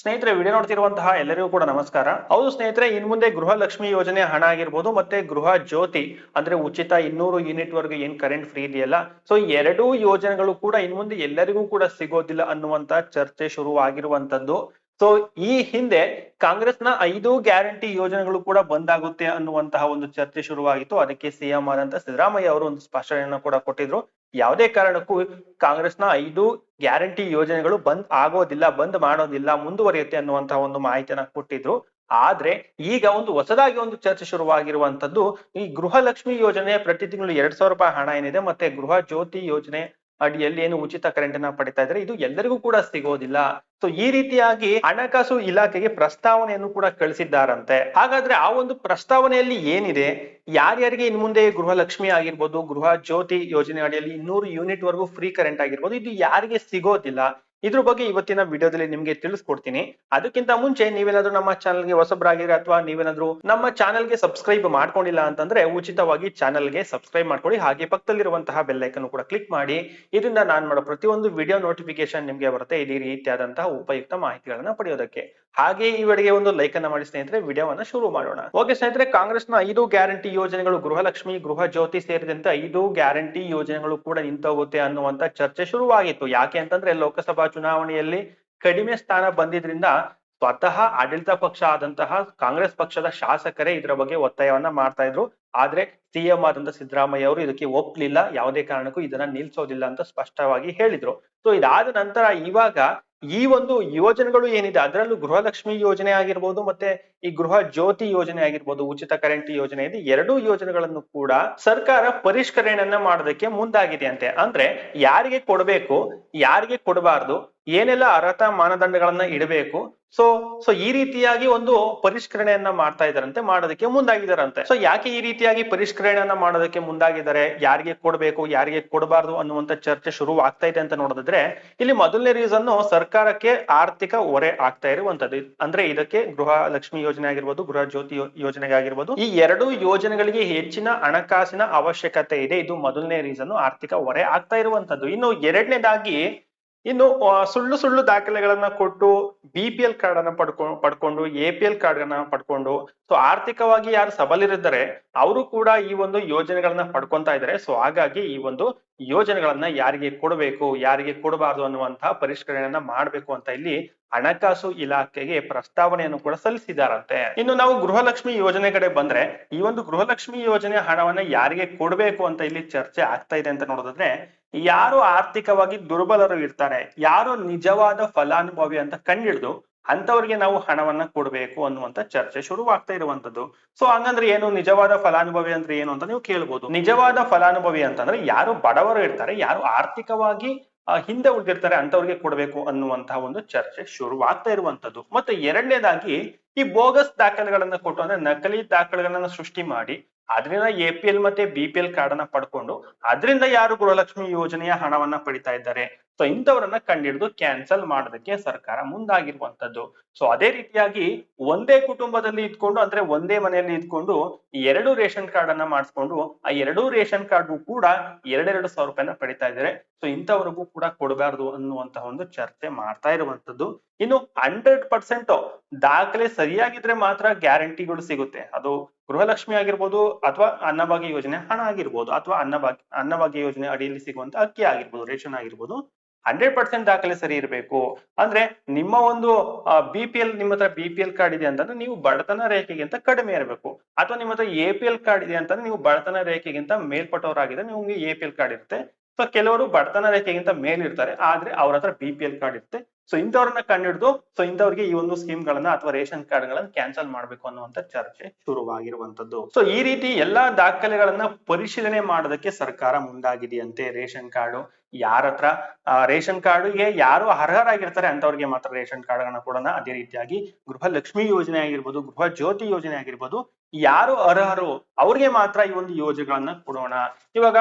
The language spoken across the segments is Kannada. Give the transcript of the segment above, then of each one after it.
ಸ್ನೇಹಿತರೆ, ವಿಡಿಯೋ ನೋಡ್ತಿರುವಂತಹ ಎಲ್ಲರಿಗೂ ಕೂಡ ನಮಸ್ಕಾರ. ಹೌದು ಸ್ನೇಹಿತರೆ, ಇನ್ ಮುಂದೆ ಗೃಹ ಲಕ್ಷ್ಮಿ ಯೋಜನೆ ಹಣ ಆಗಿರ್ಬೋದು ಮತ್ತೆ ಗೃಹ ಜ್ಯೋತಿ, ಅಂದ್ರೆ ಉಚಿತ ಇನ್ನೂರು ಯೂನಿಟ್ ವರ್ಗ ಏನ್ ಕರೆಂಟ್ ಫ್ರೀ ಇದೆಯಲ್ಲ ಸೊ ಎರಡೂ ಯೋಜನೆಗಳು ಕೂಡ ಇನ್ ಮುಂದೆ ಎಲ್ಲರಿಗೂ ಕೂಡ ಸಿಗೋದಿಲ್ಲ ಅನ್ನುವಂತ ಚರ್ಚೆ ಶುರು ಆಗಿರುವಂತದ್ದು ಸೊ ಈ ಹಿಂದೆ ಕಾಂಗ್ರೆಸ್ನ ಐದು ಗ್ಯಾರಂಟಿ ಯೋಜನೆಗಳು ಕೂಡ ಬಂದಾಗುತ್ತೆ ಅನ್ನುವಂತಹ ಒಂದು ಚರ್ಚೆ ಶುರುವಾಗಿತ್ತು. ಅದಕ್ಕೆ ಸಿಎಂ ಆದಂತ ಸಿದ್ದರಾಮಯ್ಯ ಅವರು ಒಂದು ಸ್ಪಷ್ಟನೆಯನ್ನು ಕೂಡ ಕೊಟ್ಟಿದ್ರು. ಯಾವುದೇ ಕಾರಣಕ್ಕೂ ಕಾಂಗ್ರೆಸ್ನ ಐದು ಗ್ಯಾರಂಟಿ ಯೋಜನೆಗಳು ಬಂದ್ ಆಗೋದಿಲ್ಲ, ಬಂದ್ ಮಾಡೋದಿಲ್ಲ, ಮುಂದುವರಿಯುತ್ತೆ ಅನ್ನುವಂತಹ ಒಂದು ಮಾಹಿತಿಯನ್ನ ಕೊಟ್ಟಿದ್ರು. ಆದ್ರೆ ಈಗ ಒಂದು ಹೊಸದಾಗಿ ಒಂದು ಚರ್ಚೆ ಶುರುವಾಗಿರುವಂತದ್ದು ಈ ಗೃಹಲಕ್ಷ್ಮಿ ಯೋಜನೆ ಪ್ರತಿ ತಿಂಗಳು ಎರಡ್ ಸಾವಿರ ರೂಪಾಯಿ ಹಣ ಏನಿದೆ, ಮತ್ತೆ ಗೃಹ ಜ್ಯೋತಿ ಯೋಜನೆ ಅಡಿಯಲ್ಲಿ ಏನು ಉಚಿತ ಕರೆಂಟ್ ಅನ್ನ ಪಡಿತಾ ಇದ್ರೆ ಇದು ಎಲ್ಲರಿಗೂ ಕೂಡ ಸಿಗೋದಿಲ್ಲ. ಸೊ ಈ ರೀತಿಯಾಗಿ ಹಣಕಾಸು ಇಲಾಖೆಗೆ ಪ್ರಸ್ತಾವನೆಯನ್ನು ಕೂಡ ಕಳಿಸಿದ್ದಾರಂತೆ. ಹಾಗಾದ್ರೆ ಆ ಒಂದು ಪ್ರಸ್ತಾವನೆಯಲ್ಲಿ ಏನಿದೆ? ಯಾರ್ಯಾರಿಗೆ ಇನ್ ಮುಂದೆ ಗೃಹಲಕ್ಷ್ಮಿ ಆಗಿರ್ಬೋದು, ಗೃಹ ಜ್ಯೋತಿ ಯೋಜನೆ ಅಡಿಯಲ್ಲಿ ಇನ್ನೂರು ಯೂನಿಟ್ ವರೆಗೂ ಫ್ರೀ ಕರೆಂಟ್ ಆಗಿರ್ಬೋದು, ಇದು ಯಾರಿಗೆ ಸಿಗೋದಿಲ್ಲ. ಇದ್ರ ಬಗ್ಗೆ ಇವತ್ತಿನ ವಿಡಿಯೋದಲ್ಲಿ ನಿಮ್ಗೆ ತಿಳಿಸ್ಕೊಡ್ತೀನಿ. ಅದಕ್ಕಿಂತ ಮುಂಚೆ ನೀವೇನಾದ್ರೂ ನಮ್ಮ ಚಾನಲ್ಗೆ ಹೊಸಬ್ರಾಗಿದ್ರೆ ಅಥವಾ ನೀವೇನಾದ್ರೂ ನಮ್ಮ ಚಾನಲ್ಗೆ ಸಬ್ಸ್ಕ್ರೈಬ್ ಮಾಡ್ಕೊಂಡಿಲ್ಲ ಅಂತಂದ್ರೆ ಉಚಿತವಾಗಿ ಚಾನಲ್ಗೆ ಸಬ್ಸ್ಕ್ರೈಬ್ ಮಾಡ್ಕೊಳ್ಳಿ. ಹಾಗೆ ಪಕ್ಕದಲ್ಲಿರುವಂತಹ ಬೆಲ್ ಐಕನ್ ಕೂಡ ಕ್ಲಿಕ್ ಮಾಡಿ. ಇದರಿಂದ ನಾನು ಮಾಡೋ ಪ್ರತಿಯೊಂದು ವಿಡಿಯೋ ನೋಟಿಫಿಕೇಶನ್ ನಿಮ್ಗೆ ಬರುತ್ತೆ ಇದೇ ರೀತಿಯಾದಂತಹ ಉಪಯುಕ್ತ ಮಾಹಿತಿಗಳನ್ನ ಪಡೆಯೋದಕ್ಕೆ. ಹಾಗೆ ಈ ವಿಡಿಯೋಗೆ ಒಂದು ಲೈಕ್ ಅನ್ನ ಮಾಡಿ ಸ್ನೇಹಿತರೆ, ವಿಡಿಯೋವನ್ನ ಶುರು ಮಾಡೋಣ. ಓಕೆ ಸ್ನೇಹಿತರೆ, ಕಾಂಗ್ರೆಸ್ನ ಐದು ಗ್ಯಾರಂಟಿ ಯೋಜನೆಗಳು, ಗೃಹಲಕ್ಷ್ಮಿ, ಗೃಹ ಜ್ಯೋತಿ ಸೇರಿದಂತೆ ಐದು ಗ್ಯಾರಂಟಿ ಯೋಜನೆಗಳು ಕೂಡ ನಿಂತೋಗುತ್ತೆ ಅನ್ನುವಂತ ಚರ್ಚೆ ಶುರುವಾಗಿತ್ತು. ಯಾಕೆ ಅಂತಂದ್ರೆ ಲೋಕಸಭಾ ಚುನಾವಣೆಯಲ್ಲಿ ಕಡಿಮೆ ಸ್ಥಾನ ಬಂದಿದ್ರಿಂದ ಸ್ವತಃ ಆಡಳಿತ ಪಕ್ಷ ಆದಂತಹ ಕಾಂಗ್ರೆಸ್ ಪಕ್ಷದ ಶಾಸಕರೇ ಇದರ ಬಗ್ಗೆ ಒತ್ತಾಯವನ್ನ ಮಾಡ್ತಾ ಇದ್ರು. ಆದ್ರೆ ಸಿಎಂ ಆದಂತ ಸಿದ್ದರಾಮಯ್ಯ ಅವರು ಇದಕ್ಕೆ ಒಪ್ಲಿಲ್ಲ. ಯಾವುದೇ ಕಾರಣಕ್ಕೂ ಇದನ್ನ ನಿಲ್ಸೋದಿಲ್ಲ ಅಂತ ಸ್ಪಷ್ಟವಾಗಿ ಹೇಳಿದ್ರು. ಸೊ ಇದಾದ ನಂತರ ಇವಾಗ ಈ ಒಂದು ಯೋಜನೆಗಳು ಏನಿದೆ, ಅದರಲ್ಲೂ ಗೃಹಲಕ್ಷ್ಮಿ ಯೋಜನೆ ಆಗಿರ್ಬೋದು, ಮತ್ತೆ ಈ ಗೃಹ ಜ್ಯೋತಿ ಯೋಜನೆ ಆಗಿರ್ಬೋದು, ಉಚಿತ ಕರೆಂಟ್ ಯೋಜನೆ ಇದೆ, ಎರಡೂ ಯೋಜನೆಗಳನ್ನು ಕೂಡ ಸರ್ಕಾರ ಪರಿಷ್ಕರಣೆಯನ್ನ ಮಾಡೋದಕ್ಕೆ ಮುಂದಾಗಿದೆ ಅಂತೆ ಅಂದ್ರೆ ಯಾರಿಗೆ ಕೊಡಬೇಕು, ಯಾರಿಗೆ ಕೊಡಬಾರ್ದು ಏನೆಲ್ಲ ಅರ್ಹತಾ ಮಾನದಂಡಗಳನ್ನ ಇಡಬೇಕು? ಸೊ ಸೊ ಈ ರೀತಿಯಾಗಿ ಒಂದು ಪರಿಷ್ಕರಣೆಯನ್ನ ಮಾಡ್ತಾ ಇದಾರಂತೆ ಮಾಡೋದಕ್ಕೆ ಮುಂದಾಗಿದಾರಂತೆ ಸೊ ಯಾಕೆ ಈ ರೀತಿಯಾಗಿ ಪರಿಷ್ಕರಣೆಯನ್ನ ಮಾಡೋದಕ್ಕೆ ಮುಂದಾಗಿದ್ದಾರೆ? ಯಾರಿಗೆ ಕೊಡಬೇಕು, ಯಾರಿಗೆ ಕೊಡಬಾರ್ದು ಅನ್ನುವಂತ ಚರ್ಚೆ ಶುರು ಆಗ್ತಾ ಇದೆ ಅಂತ ನೋಡಿದ್ರೆ ಇಲ್ಲಿ ಮೊದಲನೇ ರೀಸನ್ ಸರ್ಕಾರಕ್ಕೆ ಆರ್ಥಿಕ ಹೊರೆ ಆಗ್ತಾ ಇರುವಂತದ್ದು. ಅಂದ್ರೆ ಇದಕ್ಕೆ ಗೃಹ ಲಕ್ಷ್ಮಿ ಯೋಜನೆ ಆಗಿರ್ಬೋದು, ಗೃಹ ಜ್ಯೋತಿ ಯೋಜನೆಗೆ ಆಗಿರ್ಬೋದು, ಈ ಎರಡು ಯೋಜನೆಗಳಿಗೆ ಹೆಚ್ಚಿನ ಹಣಕಾಸಿನ ಅವಶ್ಯಕತೆ ಇದೆ. ಇದು ಮೊದಲನೇ ರೀಸನ್ ಆರ್ಥಿಕ ಹೊರೆ ಆಗ್ತಾ ಇರುವಂತದ್ದು. ಇನ್ನು ಎರಡನೇದಾಗಿ ಇನ್ನು ಸುಳ್ಳು ಸುಳ್ಳು ದಾಖಲೆಗಳನ್ನ ಕೊಟ್ಟು ಬಿ ಪಿ ಎಲ್ ಕಾರ್ಡ್ ಅನ್ನ ಪಡ್ಕೊಂಡು ಪಡ್ಕೊಂಡು ಎ ಪಿ ಎಲ್ ಕಾರ್ಡ್ ಅನ್ನ ಪಡ್ಕೊಂಡು ಸೊ ಆರ್ಥಿಕವಾಗಿ ಯಾರು ಸಬಲರಿದ್ದಾರೆ, ಅವರು ಕೂಡ ಈ ಒಂದು ಯೋಜನೆಗಳನ್ನ ಪಡ್ಕೊಂತ ಇದ್ದಾರೆ. ಸೊ ಹಾಗಾಗಿ ಈ ಒಂದು ಯೋಜನೆಗಳನ್ನ ಯಾರಿಗೆ ಕೊಡಬೇಕು, ಯಾರಿಗೆ ಕೊಡಬಾರ್ದು ಅನ್ನುವಂತಹ ಪರಿಷ್ಕರಣೆಯನ್ನ ಮಾಡಬೇಕು ಅಂತ ಇಲ್ಲಿ ಹಣಕಾಸು ಇಲಾಖೆಗೆ ಪ್ರಸ್ತಾವನೆಯನ್ನು ಕೂಡ ಸಲ್ಲಿಸಿದಾರಂತೆ ಇನ್ನು ನಾವು ಗೃಹಲಕ್ಷ್ಮಿ ಯೋಜನೆ ಕಡೆ ಬಂದ್ರೆ, ಈ ಒಂದು ಗೃಹಲಕ್ಷ್ಮಿ ಯೋಜನೆ ಹಣವನ್ನ ಯಾರಿಗೆ ಕೊಡಬೇಕು ಅಂತ ಇಲ್ಲಿ ಚರ್ಚೆ ಆಗ್ತಾ ಇದೆ ಅಂತ ನೋಡೋದಾದ್ರೆ, ಯಾರು ಆರ್ಥಿಕವಾಗಿ ದುರ್ಬಲರು ಇರ್ತಾರೆ, ಯಾರು ನಿಜವಾದ ಫಲಾನುಭವಿ ಅಂತ ಕಂಡಿಡ್ದು ಅಂತವರಿಗೆ ನಾವು ಹಣವನ್ನ ಕೊಡಬೇಕು ಅನ್ನುವಂತ ಚರ್ಚೆ ಶುರುವಾಗ್ತಾ ಇರುವಂತದ್ದು ಸೊ ಹಂಗಂದ್ರೆ ಏನು? ನಿಜವಾದ ಫಲಾನುಭವಿ ಅಂದ್ರೆ ಏನು ಅಂತ ನೀವು ಕೇಳ್ಬೋದು. ನಿಜವಾದ ಫಲಾನುಭವಿ ಅಂತಂದ್ರೆ ಯಾರು ಬಡವರು ಇರ್ತಾರೆ, ಯಾರು ಆರ್ಥಿಕವಾಗಿ ಹಿಂದೆ ಉಳಿದಿರ್ತಾರೆ ಅಂತವ್ರಿಗೆ ಕೊಡಬೇಕು ಅನ್ನುವಂತಹ ಒಂದು ಚರ್ಚೆ ಶುರುವಾಗ್ತಾ ಇರುವಂತದ್ದು ಮತ್ತೆ ಎರಡನೇದಾಗಿ ಈ ಬೋಗಸ್ ದಾಖಲೆಗಳನ್ನ ಕೊಟ್ಟು ಅಂದ್ರೆ ನಕಲಿ ದಾಖಲೆಗಳನ್ನ ಸೃಷ್ಟಿ ಮಾಡಿ, ಅದರಿಂದ ಎ ಪಿ ಎಲ್ ಮತ್ತೆ ಬಿ ಪಿ ಎಲ್ ಕಾರ್ಡ್ ಅನ್ನ ಪಡ್ಕೊಂಡು, ಅದರಿಂದ ಯಾರು ಗೃಹಲಕ್ಷ್ಮಿ ಯೋಜನೆಯ ಹಣವನ್ನ ಪಡಿತಾ ಇದ್ದಾರೆ? ಸೊ ಇಂಥವರನ್ನ ಕಂಡಿಡಿದು ಕ್ಯಾನ್ಸಲ್ ಮಾಡೋದಕ್ಕೆ ಸರ್ಕಾರ ಮುಂದಾಗಿರುವಂತದ್ದು ಸೊ ಅದೇ ರೀತಿಯಾಗಿ ಒಂದೇ ಕುಟುಂಬದಲ್ಲಿ ಇದ್ಕೊಂಡು, ಅಂದ್ರೆ ಒಂದೇ ಮನೆಯಲ್ಲಿ ಇದ್ಕೊಂಡು ಎರಡು ರೇಷನ್ ಕಾರ್ಡ್ ಅನ್ನ ಮಾಡಿಸ್ಕೊಂಡು, ಆ ಎರಡೂ ರೇಷನ್ ಕಾರ್ಡ್ ಕೂಡ ಎರಡೆರಡು ಸಾವಿರ ರೂಪಾಯಿನ ಪಡಿತಾ ಇದ್ದಾರೆ. ಸೊ ಇಂಥವ್ರಿಗೂ ಕೂಡ ಕೊಡಬಾರದು ಅನ್ನುವಂತಹ ಒಂದು ಚರ್ಚೆ ಮಾಡ್ತಾ ಇರುವಂತದ್ದು ಇನ್ನು ಹಂಡ್ರೆಡ್ ಪರ್ಸೆಂಟ್ ದಾಖಲೆ ಸರಿಯಾಗಿದ್ರೆ ಮಾತ್ರ ಗ್ಯಾರಂಟಿಗಳು ಸಿಗುತ್ತೆ. ಅದು ಗೃಹಲಕ್ಷ್ಮಿ ಆಗಿರ್ಬೋದು, ಅಥವಾ ಅನ್ನಭಾಗ್ಯ ಯೋಜನೆ ಹಣ ಆಗಿರ್ಬೋದು, ಅಥವಾ ಅನ್ನಭಾಗ್ಯ ಅನ್ನಭಾಗ್ಯ ಯೋಜನೆ ಅಡಿಯಲ್ಲಿ ಸಿಗುವಂತ ಅಕ್ಕಿ ಆಗಿರ್ಬೋದು, ರೇಷನ್ ಆಗಿರ್ಬೋದು ಹಂಡ್ರೆಡ್ ಪರ್ಸೆಂಟ್ ದಾಖಲೆ ಸರಿ ಇರಬೇಕು. ಅಂದ್ರೆ ನಿಮ್ಮ ಒಂದು ಬಿ ಪಿ ಎಲ್ ನಿಮ್ಮ ಹತ್ರ ಬಿ ಪಿ ಎಲ್ ಕಾರ್ಡ್ ಇದೆ ಅಂತಂದ್ರೆ ನೀವು ಬಡತನ ರೇಖೆಗಿಂತ ಕಡಿಮೆ ಇರಬೇಕು. ಅಥವಾ ನಿಮ್ಮ ಹತ್ರ ಎ ಪಿ ಎಲ್ ಕಾರ್ಡ್ ಇದೆ ಅಂತಂದ್ರೆ ನೀವು ಬಡತನ ರೇಖೆಗಿಂತ ಮೇಲ್ಪಟ್ಟವರಾಗಿದ್ರೆ ನಿಮ್ಗೆ ಎ ಪಿ ಎಲ್ ಕಾರ್ಡ್ ಇರುತ್ತೆ. ಸೊ ಕೆಲವರು ಬಡತನ ರೇಖೆಗಿಂತ ಮೇಲಿರ್ತಾರೆ, ಆದ್ರೆ ಅವ್ರ ಹತ್ರ ಬಿ ಪಿ ಎಲ್ ಕಾರ್ಡ್ ಇರುತ್ತೆ. ಸೊ ಇಂಥವ್ರನ್ನ ಕಂಡಿಡಿದು ಸೊ ಇಂಥವ್ರಿಗೆ ಈ ಒಂದು ಸ್ಕೀಮ್ ಗಳನ್ನ ಅಥವಾ ರೇಷನ್ ಕಾರ್ಡ್ ಗಳನ್ನ ಕ್ಯಾನ್ಸಲ್ ಮಾಡ್ಬೇಕು ಅನ್ನುವಂತ ಚರ್ಚೆ ಶುರುವಾಗಿರುವಂತದ್ದು ಸೊ ಈ ರೀತಿ ಎಲ್ಲಾ ದಾಖಲೆಗಳನ್ನ ಪರಿಶೀಲನೆ ಮಾಡೋದಕ್ಕೆ ಸರ್ಕಾರ ಮುಂದಾಗಿದೆಯಂತೆ ರೇಷನ್ ಕಾರ್ಡ್. ಯಾರ ಹತ್ರ ಕಾರ್ಡ್ ರೇಷನ್ ಕಾರ್ಡ್ಗೆ ಯಾರು ಅರ್ಹರಾಗಿರ್ತಾರೆ ಅಂತವ್ರಿಗೆ ಮಾತ್ರ ರೇಷನ್ ಕಾರ್ಡ್ ಗಳನ್ನ ಕೊಡೋಣ. ಅದೇ ರೀತಿಯಾಗಿ ಗೃಹ ಲಕ್ಷ್ಮಿ ಯೋಜನೆ ಆಗಿರ್ಬೋದು ಗೃಹ ಜ್ಯೋತಿ ಯೋಜನೆ ಆಗಿರ್ಬೋದು, ಯಾರು ಅರ್ಹರು ಅವ್ರಿಗೆ ಮಾತ್ರ ಈ ಒಂದು ಯೋಜನೆಗಳನ್ನ ಕೊಡೋಣ. ಇವಾಗ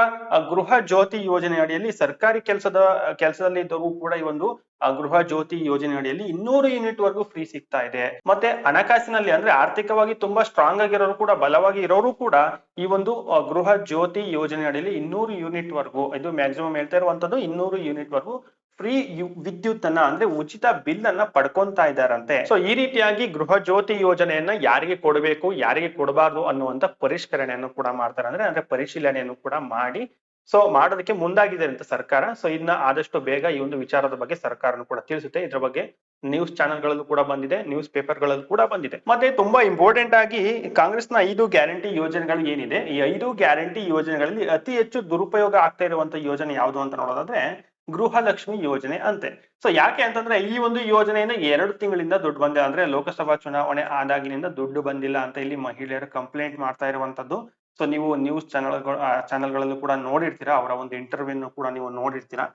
ಗೃಹ ಜ್ಯೋತಿ ಯೋಜನೆ ಅಡಿಯಲ್ಲಿ ಸರ್ಕಾರಿ ಕೆಲಸದ ಕೆಲಸದಲ್ಲಿ ಇದ್ದವರು ಕೂಡ ಈ ಒಂದು ಗೃಹ ಜ್ಯೋತಿ ಯೋಜನೆ ಅಡಿಯಲ್ಲಿ ಇನ್ನೂರು ಯೂನಿಟ್ ವರೆಗೂ ಫ್ರೀ ಸಿಗ್ತಾ ಇದೆ. ಮತ್ತೆ ಹಣಕಾಸಿನಲ್ಲಿ ಅಂದ್ರೆ ಆರ್ಥಿಕವಾಗಿ ತುಂಬಾ ಸ್ಟ್ರಾಂಗ್ ಆಗಿರೋರು ಕೂಡ, ಬಲವಾಗಿ ಇರೋರು ಕೂಡ ಈ ಒಂದು ಗೃಹ ಜ್ಯೋತಿ ಯೋಜನೆ ಅಡಿಯಲ್ಲಿ ಇನ್ನೂರು ಯೂನಿಟ್ ವರೆಗೂ, ಇದು ಮ್ಯಾಕ್ಸಿಮಮ್ ಹೇಳ್ತಾ ಇರುವಂತದ್ದು ಇನ್ನೂರು ಯೂನಿಟ್ ವರೆಗೂ ಫ್ರೀ ವಿದ್ಯುತ್ ಅನ್ನ ಅಂದ್ರೆ ಉಚಿತ ಬಿಲ್ ಅನ್ನ ಪಡ್ಕೊಂತಾ ಇದ್ದಾರಂತೆ. ಸೊ ಈ ರೀತಿಯಾಗಿ ಗೃಹ ಜ್ಯೋತಿ ಯೋಜನೆಯನ್ನ ಯಾರಿಗೆ ಕೊಡಬೇಕು, ಯಾರಿಗೆ ಕೊಡಬಾರ್ದು ಅನ್ನುವಂತ ಪರಿಷ್ಕರಣೆಯನ್ನು ಕೂಡ ಮಾಡ್ತಾರೆ. ಅಂದ್ರೆ ಅಂದ್ರೆ ಪರಿಶೀಲನೆಯನ್ನು ಕೂಡ ಮಾಡಿ ಸೊ ಮಾಡೋದಕ್ಕೆ ಮುಂದಾಗಿದೆ ಅಂತ ಸರ್ಕಾರ. ಸೊ ಇನ್ನ ಆದಷ್ಟು ಬೇಗ ಈ ಒಂದು ವಿಚಾರದ ಬಗ್ಗೆ ಸರ್ಕಾರನು ಕೂಡ ತಿಳಿಸುತ್ತೆ. ಇದ್ರ ಬಗ್ಗೆ ನ್ಯೂಸ್ ಚಾನೆಲ್ಗಳಲ್ಲೂ ಕೂಡ ಬಂದಿದೆ ನ್ಯೂಸ್ ಪೇಪರ್ಗಳಲ್ಲೂ ಕೂಡ ಬಂದಿದೆ. ಮತ್ತೆ ತುಂಬಾ ಇಂಪಾರ್ಟೆಂಟ್ ಆಗಿ ಕಾಂಗ್ರೆಸ್ನ ಐದು ಗ್ಯಾರಂಟಿ ಯೋಜನೆಗಳು ಏನಿದೆ? ಈ ಐದು ಗ್ಯಾರಂಟಿ ಯೋಜನೆಗಳಲ್ಲಿ ಅತಿ ಹೆಚ್ಚು ದುರುಪಯೋಗ ಆಗ್ತಾ ಇರುವಂತ ಯೋಜನೆ ಯಾವುದು ಅಂತ ನೋಡೋದಾದ್ರೆ ಗೃಹಲಕ್ಷ್ಮಿ ಯೋಜನೆ ಅಂತೆ. ಸೊ ಯಾಕೆ ಅಂತಂದ್ರೆ ಈ ಒಂದು ಯೋಜನೆಯಿಂದ ಎರಡು ತಿಂಗಳಿಂದ ದುಡ್ಡು ಬಂದಿಲ್ಲ ಅಂದ್ರೆ ಲೋಕಸಭಾ ಚುನಾವಣೆ ಆದಾಗಿನಿಂದ ದುಡ್ಡು ಬಂದಿಲ್ಲ ಅಂತ ಇಲ್ಲಿ ಮಹಿಳೆಯರು ಕಂಪ್ಲೇಂಟ್ ಮಾಡ್ತಾ ಇರುವಂತದ್ದು. ಸೊ ನೀವು ನ್ಯೂಸ್ ಚಾನೆಲ್ಗಳು ಚಾನೆಲ್ಗಳಲ್ಲೂ ಕೂಡ ನೋಡಿರ್ತೀರಾ, ಅವರ ಒಂದು ಇಂಟರ್ವ್ಯೂನು ಕೂಡ ನೀವು ನೋಡಿರ್ತೀರಾ.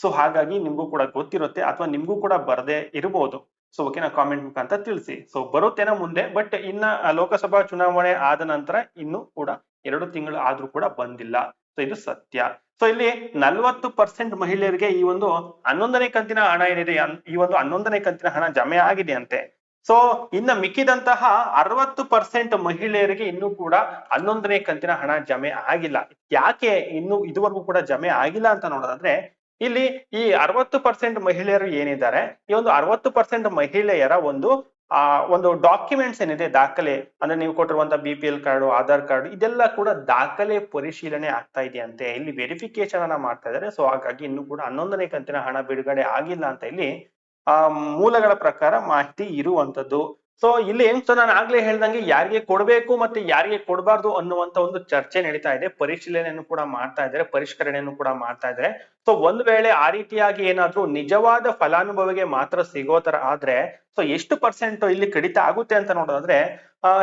ಸೊ ಹಾಗಾಗಿ ನಿಮ್ಗೂ ಕೂಡ ಗೊತ್ತಿರುತ್ತೆ ಅಥವಾ ನಿಮ್ಗೂ ಕೂಡ ಬರದೇ ಇರಬಹುದು ಸೊ ಓಕೆನಾ ಕಾಮೆಂಟ್ ಮುಖಾಂತರ ತಿಳಿಸಿ. ಸೊ ಬರುತ್ತೇನೋ ಮುಂದೆ ಬಟ್ ಇನ್ನ ಲೋಕಸಭಾ ಚುನಾವಣೆ ಆದ ನಂತರ ಇನ್ನು ಕೂಡ ಎರಡು ತಿಂಗಳು ಆದ್ರೂ ಕೂಡ ಬಂದಿಲ್ಲ. ಸೊ ಇದು ಸತ್ಯ. ಸೊ ಇಲ್ಲಿ ನಲ್ವತ್ತು ಪರ್ಸೆಂಟ್ ಮಹಿಳೆಯರಿಗೆ ಈ ಒಂದು ಹನ್ನೊಂದನೇ ಕಂತಿನ ಹಣ ಏನಿದೆ, ಈ ಒಂದು ಹನ್ನೊಂದನೇ ಕಂತಿನ ಹಣ ಜಮೆ ಆಗಿದೆ ಅಂತೆ. ಸೊ ಇನ್ನ ಮಿಕ್ಕಿದಂತಹ ಅರವತ್ತು ಪರ್ಸೆಂಟ್ ಮಹಿಳೆಯರಿಗೆ ಇನ್ನೂ ಕೂಡ ಹನ್ನೊಂದನೇ ಕಂತಿನ ಹಣ ಜಮೆ ಆಗಿಲ್ಲ. ಯಾಕೆ ಇನ್ನು ಇದುವರೆಗೂ ಕೂಡ ಜಮೆ ಆಗಿಲ್ಲ ಅಂತ ನೋಡೋದಾದ್ರೆ, ಇಲ್ಲಿ ಈ ಅರವತ್ತು ಪರ್ಸೆಂಟ್ ಮಹಿಳೆಯರು ಏನಿದ್ದಾರೆ, ಈ ಒಂದು ಅರವತ್ತು ಪರ್ಸೆಂಟ್ ಮಹಿಳೆಯರ ಒಂದು, ಆ, ಒಂದು ಡಾಕ್ಯುಮೆಂಟ್ಸ್ ಏನಿದೆ, ದಾಖಲೆ, ಅಂದ್ರೆ ನೀವು ಕೊಟ್ಟಿರುವಂತ B P L card Aadhaar card ಇದೆಲ್ಲ ಕೂಡ ದಾಖಲೆ ಪರಿಶೀಲನೆ ಆಗ್ತಾ ಇದೆಯಂತೆ. ಇಲ್ಲಿ ವೆರಿಫಿಕೇಶನ್ ಅನ್ನ ಮಾಡ್ತಾ ಇದ್ದಾರೆ. ಸೊ ಹಾಗಾಗಿ ಇನ್ನು ಕೂಡ ಹನ್ನೊಂದನೇ ಕಂತಿನ ಹಣ ಬಿಡುಗಡೆ ಆಗಿಲ್ಲ ಅಂತ ಇಲ್ಲಿ ಆ ಮೂಲಗಳ ಪ್ರಕಾರ ಮಾಹಿತಿ ಇರುವಂತದ್ದು. ಸೊ ಇಲ್ಲಿ ಸೊ ನಾನು ಆಗ್ಲೇ ಹೇಳ್ದಂಗೆ ಯಾರಿಗೆ ಕೊಡಬೇಕು ಮತ್ತೆ ಯಾರಿಗೆ ಕೊಡಬಾರ್ದು ಅನ್ನುವಂತ ಒಂದು ಚರ್ಚೆ ನಡೀತಾ ಇದೆ. ಪರಿಶೀಲನೆಯನ್ನು ಕೂಡ ಮಾಡ್ತಾ ಇದ್ದಾರೆ, ಪರಿಷ್ಕರಣೆಯನ್ನು ಕೂಡ ಮಾಡ್ತಾ ಇದ್ದಾರೆ. ಸೊ ಒಂದ್ ವೇಳೆ ಆ ರೀತಿಯಾಗಿ ಏನಾದ್ರೂ ನಿಜವಾದ ಫಲಾನುಭವಿಗೆ ಮಾತ್ರ ಸಿಗೋ ತರ ಆದ್ರೆ ಸೊ ಎಷ್ಟು ಪರ್ಸೆಂಟ್ ಇಲ್ಲಿ ಕಡಿತ ಆಗುತ್ತೆ ಅಂತ ನೋಡೋದಾದ್ರೆ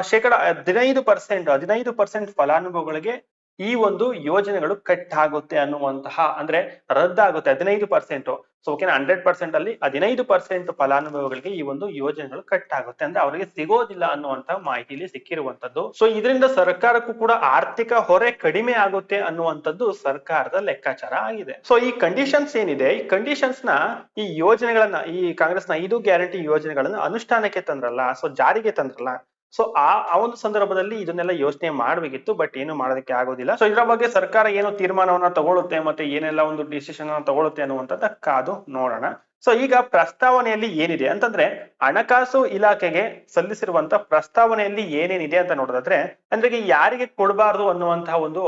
ಶೇಕಡ ಹದಿನೈದು ಪರ್ಸೆಂಟ್ ಹದಿನೈದು ಪರ್ಸೆಂಟ್ ಫಲಾನುಭವಿಗಳಿಗೆ ಈ ಒಂದು ಯೋಜನೆಗಳು ಕಟ್ ಆಗುತ್ತೆ ಅನ್ನುವಂತಹ, ಅಂದ್ರೆ ರದ್ದಾಗುತ್ತೆ ಹದಿನೈದು ಪರ್ಸೆಂಟ್ ಸೊ ಓಕೆನಾ ಹಂಡ್ರೆಡ್ ಪರ್ಸೆಂಟ್ ಅಲ್ಲಿ ಹದಿನೈದು ಪರ್ಸೆಂಟ್ ಫಲಾನುಭವಿಗಳಿಗೆ ಈ ಒಂದು ಯೋಜನೆಗಳು ಕಟ್ ಆಗುತ್ತೆ ಅಂದ್ರೆ ಅವರಿಗೆ ಸಿಗೋದಿಲ್ಲ ಅನ್ನುವಂತ ಮಾಹಿತಿ ಇಲ್ಲಿ ಸಿಕ್ಕಿರುವಂತದ್ದು ಸೊ ಇದರಿಂದ ಸರ್ಕಾರಕ್ಕೂ ಕೂಡ ಆರ್ಥಿಕ ಹೊರೆ ಕಡಿಮೆ ಆಗುತ್ತೆ ಅನ್ನುವಂಥದ್ದು ಸರ್ಕಾರದ ಲೆಕ್ಕಾಚಾರ ಆಗಿದೆ. ಸೊ ಈ ಕಂಡೀಷನ್ಸ್ ಏನಿದೆ? ಈ ಕಂಡೀಷನ್ಸ್ನ ಈ ಯೋಜನೆಗಳನ್ನ, ಈ ಕಾಂಗ್ರೆಸ್ನ ಐದು ಗ್ಯಾರಂಟಿ ಯೋಜನೆಗಳನ್ನ ಅನುಷ್ಠಾನಕ್ಕೆ ತಂದ್ರಲ್ಲ ಸೊ ಜಾರಿಗೆ ತಂದ್ರಲ್ಲ ಸೊ ಆ ಆ ಒಂದು ಸಂದರ್ಭದಲ್ಲಿ ಇದನ್ನೆಲ್ಲ ಯೋಚನೆ ಮಾಡಬೇಕಿತ್ತು ಬಟ್ ಏನು ಮಾಡೋದಕ್ಕೆ ಆಗೋದಿಲ್ಲ. ಸೊ ಇದರ ಬಗ್ಗೆ ಸರ್ಕಾರ ಏನು ತೀರ್ಮಾನವನ್ನ ತಗೊಳುತ್ತೆ ಮತ್ತೆ ಏನೆಲ್ಲ ಒಂದು ಡಿಸಿಷನ್ ತಗೊಳುತ್ತೆ ಅನ್ನುವಂಥದ್ದು ಕಾದು ನೋಡೋಣ. ಸೊ ಈಗ ಪ್ರಸ್ತಾವನೆಯಲ್ಲಿ ಏನಿದೆ ಅಂತಂದ್ರೆ, ಹಣಕಾಸು ಇಲಾಖೆಗೆ ಸಲ್ಲಿಸಿರುವಂತ ಪ್ರಸ್ತಾವನೆಯಲ್ಲಿ ಏನೇನಿದೆ ಅಂತ ನೋಡೋದಾದ್ರೆ, ಅಂದ್ರೆ ಯಾರಿಗೆ ಕೊಡಬಾರ್ದು ಅನ್ನುವಂತಹ ಒಂದು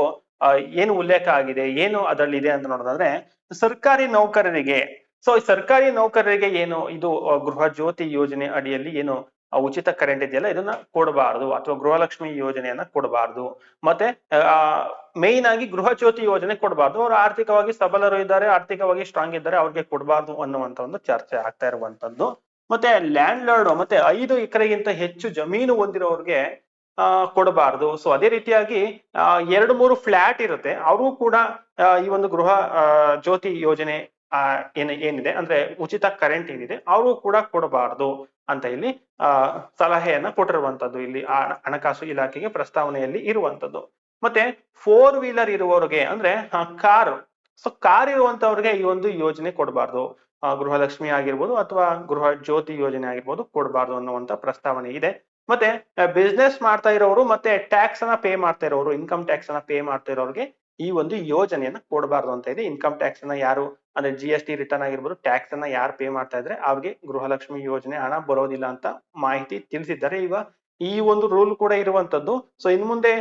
ಏನು ಉಲ್ಲೇಖ ಆಗಿದೆ, ಏನು ಅದರಲ್ಲಿ ಇದೆ ಅಂತ ನೋಡೋದಾದ್ರೆ, ಸರ್ಕಾರಿ ನೌಕರರಿಗೆ. ಸೊ ಸರ್ಕಾರಿ ನೌಕರರಿಗೆ ಏನು, ಇದು ಗೃಹ ಜ್ಯೋತಿ ಯೋಜನೆ ಅಡಿಯಲ್ಲಿ ಏನು ಆ ಉಚಿತ ಕರೆಂಟ್ ಇದೆಯಲ್ಲ, ಇದನ್ನ ಕೊಡಬಾರದು ಅಥವಾ ಗೃಹಲಕ್ಷ್ಮಿ ಯೋಜನೆಯನ್ನ ಕೊಡಬಾರದು. ಮತ್ತೆ, ಆ ಮೇನ್ ಆಗಿ ಗೃಹ ಜ್ಯೋತಿ ಯೋಜನೆ ಕೊಡಬಾರ್ದು. ಅವರು ಆರ್ಥಿಕವಾಗಿ ಸಬಲರು ಇದ್ದಾರೆ, ಆರ್ಥಿಕವಾಗಿ ಸ್ಟ್ರಾಂಗ್ ಇದ್ದಾರೆ, ಅವ್ರಿಗೆ ಕೊಡಬಾರ್ದು ಅನ್ನುವಂತ ಒಂದು ಚರ್ಚೆ ಆಗ್ತಾ ಇರುವಂತದ್ದು. ಮತ್ತೆ ಲ್ಯಾಂಡ್ ಲಾರ್ಡ್ ಮತ್ತೆ ಐದು ಎಕರೆಗಿಂತ ಹೆಚ್ಚು ಜಮೀನು ಹೊಂದಿರೋರ್ಗೆ, ಆ, ಕೊಡಬಾರ್ದು. ಸೊ ಅದೇ ರೀತಿಯಾಗಿ ಎರಡು ಮೂರು ಫ್ಲಾಟ್ ಇರುತ್ತೆ. ಅವರು ಕೂಡ ಈ ಒಂದು ಗೃಹ ಜ್ಯೋತಿ ಯೋಜನೆ ಏನ್, ಏನಿದೆ? ಅಂದ್ರೆ ಉಚಿತ ಕರೆಂಟ್ ಏನಿದೆ? ಅವರು ಕೂಡ ಕೊಡಬಾರದು ಅಂತ ಇಲ್ಲಿ, ಆ, ಸಲಹೆಯನ್ನ ಕೊಟ್ಟಿರುವಂತದ್ದು. ಇಲ್ಲಿ ಆ ಹಣಕಾಸು ಇಲಾಖೆಗೆ ಪ್ರಸ್ತಾವನೆಯಲ್ಲಿ ಇರುವಂತದ್ದು. ಮತ್ತೆ ಫೋರ್ ವೀಲರ್ ಇರುವವರಿಗೆ ಅಂದ್ರೆ ಕಾರ್ ಸೊ ಕಾರ್ ಇರುವಂತವ್ರಿಗೆ ಈ ಒಂದು ಯೋಜನೆ ಕೊಡಬಾರ್ದು. ಗೃಹಲಕ್ಷ್ಮಿ ಆಗಿರ್ಬೋದು ಅಥವಾ ಗೃಹ ಜ್ಯೋತಿ ಯೋಜನೆ ಆಗಿರ್ಬೋದು ಕೊಡಬಾರ್ದು ಅನ್ನುವಂತ ಪ್ರಸ್ತಾವನೆ ಇದೆ. ಮತ್ತೆ ಬಿಸ್ನೆಸ್ ಮಾಡ್ತಾ ಇರೋರು ಮತ್ತೆ ಟ್ಯಾಕ್ಸ್ ಅನ್ನ ಪೇ ಮಾಡ್ತಾ ಇರೋರು ಇನ್ಕಮ್ ಟ್ಯಾಕ್ಸ್ ಅನ್ನ ಪೇ ಮಾಡ್ತಾ ಇರೋರಿಗೆ ಈ ಒಂದು ಯೋಜನೆಯನ್ನ ಕೊಡಬಾರ್ದು ಅಂತ ಇದೆ. ಇನ್ಕಮ್ ಟ್ಯಾಕ್ಸ್ ಅನ್ನ ಯಾರು, ಅಂದ್ರೆ ಜಿ ಎಸ್ ಟಿ ರಿಟರ್ನ್ ಆಗಿರ್ಬೋದು ಟ್ಯಾಕ್ಸ್ ಅನ್ನ ಯಾರು ಪೇ ಮಾಡ್ತಾ ಇದ್ರೆ ಅವ್ರಿಗೆ ಗೃಹಲಕ್ಷ್ಮಿ ಯೋಜನೆ ಹಣ ಬರೋದಿಲ್ಲ ಅಂತ ಮಾಹಿತಿ ತಿಳಿಸಿದ್ದಾರೆ. ಈಗ ಈ ಒಂದು ರೂಲ್ ಕೂಡ ಇರುವಂತದ್ದು. ಸೊ ಇನ್ ಮುಂದೆ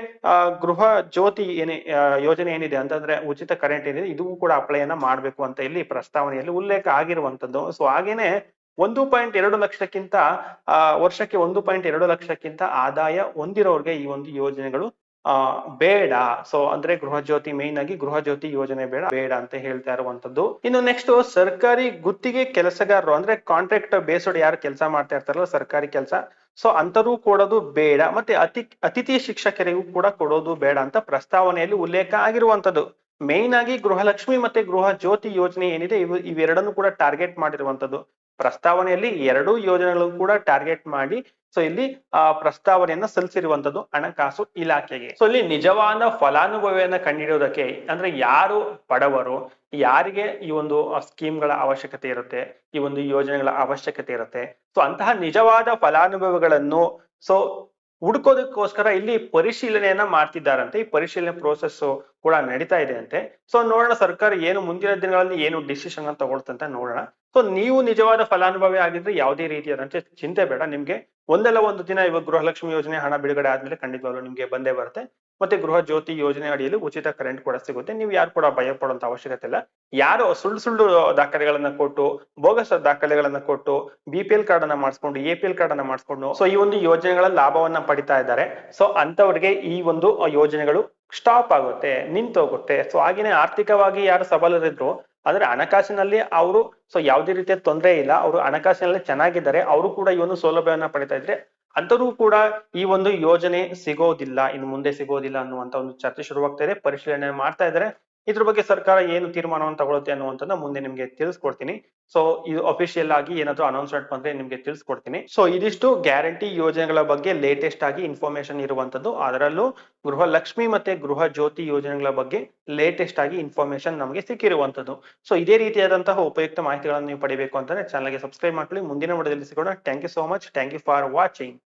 ಗೃಹ ಜ್ಯೋತಿ ಏನೇ ಯೋಜನೆ ಏನಿದೆ ಅಂತಂದ್ರೆ ಉಚಿತ ಕರೆಂಟ್ ಏನಿದೆ, ಇದು ಕೂಡ ಅಪ್ಲೈ ಅನ್ನ ಮಾಡ್ಬೇಕು ಅಂತ ಇಲ್ಲಿ ಪ್ರಸ್ತಾವನೆಯಲ್ಲಿ ಉಲ್ಲೇಖ ಆಗಿರುವಂತದ್ದು. ಸೊ ಹಾಗೇನೆ ಒಂದು ಪಾಯಿಂಟ್ ಎರಡು ಲಕ್ಷಕ್ಕಿಂತ ವರ್ಷಕ್ಕೆ ಒಂದು ಪಾಯಿಂಟ್ ಎರಡು ಲಕ್ಷಕ್ಕಿಂತ ಆದಾಯ ಹೊಂದಿರೋರ್ಗೆ ಈ ಒಂದು ಯೋಜನೆಗಳು ಆ, ಬೇಡ. ಸೊ ಅಂದ್ರೆ ಗೃಹ ಜ್ಯೋತಿ ಮೇನ್ ಆಗಿ ಗೃಹ ಜ್ಯೋತಿ ಯೋಜನೆ ಬೇಡ ಬೇಡ ಅಂತ ಹೇಳ್ತಾ ಇರುವಂತದ್ದು ಇನ್ನು ನೆಕ್ಸ್ಟ್ ಸರ್ಕಾರಿ ಗುತ್ತಿಗೆ ಕೆಲಸಗಾರರು, ಅಂದ್ರೆ ಕಾಂಟ್ರಾಕ್ಟ್ ಬೇಸ್ಡ್ ಯಾರು ಕೆಲಸ ಮಾಡ್ತಾ ಇರ್ತಾರಲ್ಲ, ಸರ್ಕಾರಿ ಕೆಲಸ ಸೊ ಅಂತರೂ ಕೊಡೋದು ಬೇಡ. ಮತ್ತೆ ಅತಿ, ಅತಿಥಿ ಶಿಕ್ಷಕರಿಗೂ ಕೂಡ ಕೊಡೋದು ಬೇಡ ಅಂತ ಪ್ರಸ್ತಾವನೆಯಲ್ಲಿ ಉಲ್ಲೇಖ ಆಗಿರುವಂತದ್ದು ಮೇನ್ ಆಗಿ ಗೃಹಲಕ್ಷ್ಮಿ ಮತ್ತೆ ಗೃಹ ಜ್ಯೋತಿ ಯೋಜನೆ ಏನಿದೆ, ಇವು, ಇವೆರಡನ್ನು ಕೂಡ ಟಾರ್ಗೆಟ್ ಮಾಡಿರುವಂತದ್ದು ಪ್ರಸ್ತಾವನೆಯಲ್ಲಿ ಎರಡೂ ಯೋಜನೆಗಳು ಕೂಡ ಟಾರ್ಗೆಟ್ ಮಾಡಿ ಸೊ ಇಲ್ಲಿ, ಆ, ಪ್ರಸ್ತಾವನೆಯನ್ನ ಸಲ್ಲಿಸಿರುವಂತದ್ದು ಹಣಕಾಸು ಇಲಾಖೆಗೆ. ಸೊ ಇಲ್ಲಿ ನಿಜವಾದ ಫಲಾನುಭವಿಯನ್ನ ಕಂಡಿಡಿಯೋದಕ್ಕೆ ಅಂದ್ರೆ ಯಾರು ಬಡವರು, ಯಾರಿಗೆ ಈ ಒಂದು ಸ್ಕೀಮ್ಗಳ ಅವಶ್ಯಕತೆ ಇರುತ್ತೆ, ಈ ಒಂದು ಯೋಜನೆಗಳ ಅವಶ್ಯಕತೆ ಇರುತ್ತೆ ಸೊ ಅಂತಹ ನಿಜವಾದ ಫಲಾನುಭವಿಗಳನ್ನು ಸೊ ಹುಡ್ಕೋದಕ್ಕೋಸ್ಕರ ಇಲ್ಲಿ ಪರಿಶೀಲನೆಯನ್ನ ಮಾಡ್ತಿದ್ದಾರಂತೆ, ಈ ಪರಿಶೀಲನೆ ಪ್ರೋಸೆಸ್ ಕೂಡ ನಡೀತಾ ಇದೆ ಅಂತೆ. ಸೊ ನೋಡೋಣ ಸರ್ಕಾರ ಏನು ಮುಂದಿನ ದಿನಗಳಲ್ಲಿ ಏನು ಡಿಸಿಷನ್ ತಗೊಳ್ತಂತ ನೋಡೋಣ. ಸೊ ನೀವು ನಿಜವಾದ ಫಲಾನುಭವಿ ಆಗಿದ್ರೆ ಯಾವುದೇ ರೀತಿಯಾದಂತೆ ಚಿಂತೆ ಬೇಡ. ನಿಮ್ಗೆ ಒಂದಲ್ಲ ಒಂದು ದಿನ ಇವಾಗ ಗೃಹಲಕ್ಷ್ಮಿ ಯೋಜನೆ ಹಣ ಬಿಡುಗಡೆ ಆದ್ಮೇಲೆ ಖಂಡಿತವಾಗ್ಲೂ ನಿಮ್ಗೆ ಬಂದೇ ಬರುತ್ತೆ. ಮತ್ತೆ ಗೃಹ ಜ್ಯೋತಿ ಯೋಜನೆ ಅಡಿಯಲ್ಲಿ ಉಚಿತ ಕರೆಂಟ್ ಕೂಡ ಸಿಗುತ್ತೆ. ನೀವು ಯಾರು ಕೂಡ ಭಯ ಪಡುವಂತ ಅವಶ್ಯಕತೆ ಇಲ್ಲ. ಯಾರು ಸುಳ್ಳು ಸುಳ್ಳು ದಾಖಲೆಗಳನ್ನ ಕೊಟ್ಟು, ಬೋಗಸ್ ದಾಖಲೆಗಳನ್ನ ಕೊಟ್ಟು ಬಿ ಪಿ ಎಲ್ ಕಾರ್ಡ್ ಅನ್ನ ಮಾಡಿಸ್ಕೊಂಡು ಎ ಪಿ ಎಲ್ ಕಾರ್ಡ್ ಅನ್ನ ಮಾಡಿಸ್ಕೊಂಡು ಸೊ ಈ ಒಂದು ಯೋಜನೆಗಳ ಲಾಭವನ್ನ ಪಡಿತಾ ಇದ್ದಾರೆ. ಸೊ ಅಂತವರಿಗೆ ಈ ಒಂದು ಯೋಜನೆಗಳು ಸ್ಟಾಪ್ ಆಗುತ್ತೆ, ನಿಂತೋಗುತ್ತೆ. ಸೊ ಹಾಗೇನೆ ಆರ್ಥಿಕವಾಗಿ ಯಾರು ಸಬಲರಿದ್ರು ಆದ್ರೆ ಹಣಕಾಸಿನಲ್ಲಿ ಅವರು ಸೊ ಯಾವುದೇ ರೀತಿಯ ತೊಂದರೆ ಇಲ್ಲ, ಅವರು ಹಣಕಾಸಿನಲ್ಲಿ ಚೆನ್ನಾಗಿದ್ದಾರೆ, ಅವರು ಕೂಡ ಈ ಒಂದು ಸೌಲಭ್ಯವನ್ನ ಪಡಿತಾ ಇದ್ರೆ ಅಂತರೂ ಕೂಡ ಈ ಒಂದು ಯೋಜನೆ ಸಿಗೋದಿಲ್ಲ, ಇನ್ನು ಮುಂದೆ ಸಿಗೋದಿಲ್ಲ ಅನ್ನುವಂತ ಒಂದು ಚರ್ಚೆ ಶುರುವಾಗ್ತಾ ಇದೆ, ಪರಿಶೀಲನೆ ಮಾಡ್ತಾ ಇದ್ದಾರೆ. ಇದ್ರ ಬಗ್ಗೆ ಸರ್ಕಾರ ಏನು ತೀರ್ಮಾನವನ್ನು ತಗೊಳುತ್ತೆ ಅನ್ನುವಂಥದ್ದು ಮುಂದೆ ನಿಮ್ಗೆ ತಿಳಿಸ್ಕೊಡ್ತೀನಿ. ಸೊ ಇದು ಅಫಿಷಿಯಲ್ ಆಗಿ ಏನಾದ್ರು ಅನೌನ್ಸ್ಮೆಂಟ್ ಬಂದ್ರೆ ನಿಮಗೆ ತಿಳಿಸ್ಕೊಡ್ತೀನಿ. ಸೊ ಇದಿಷ್ಟು ಗ್ಯಾರಂಟಿ ಯೋಜನೆಗಳ ಬಗ್ಗೆ ಲೇಟೆಸ್ಟ್ ಆಗಿ ಇನ್ಫಾರ್ಮೇಶನ್ ಇರುವಂತದ್ದು ಅದರಲ್ಲೂ ಗೃಹ ಲಕ್ಷ್ಮಿ ಮತ್ತೆ ಗೃಹ ಜ್ಯೋತಿ ಯೋಜನೆಗಳ ಬಗ್ಗೆ ಲೇಟೆಸ್ಟ್ ಆಗಿ ಇನ್ಫಾರ್ಮೇಶನ್ ನಮಗೆ ಸಿಕ್ಕಿರುವಂತದ್ದು ಸೊ ಇದೇ ರೀತಿಯಾದಂತಹ ಉಪಯುಕ್ತ ಮಾಹಿತಿಗಳನ್ನು ನೀವು ಪಡಿಬೇಕು ಅಂತಂದ್ರೆ ಚಾನಲ್ಗೆ ಸಬ್ಸ್ಕ್ರೈಬ್ ಮಾಡ್ಕೊಳ್ಳಿ. ಮುಂದಿನ ವಿಡಿಯೋದಲ್ಲಿ ಸಿಗೋಣ. Thank you so much thank you for watching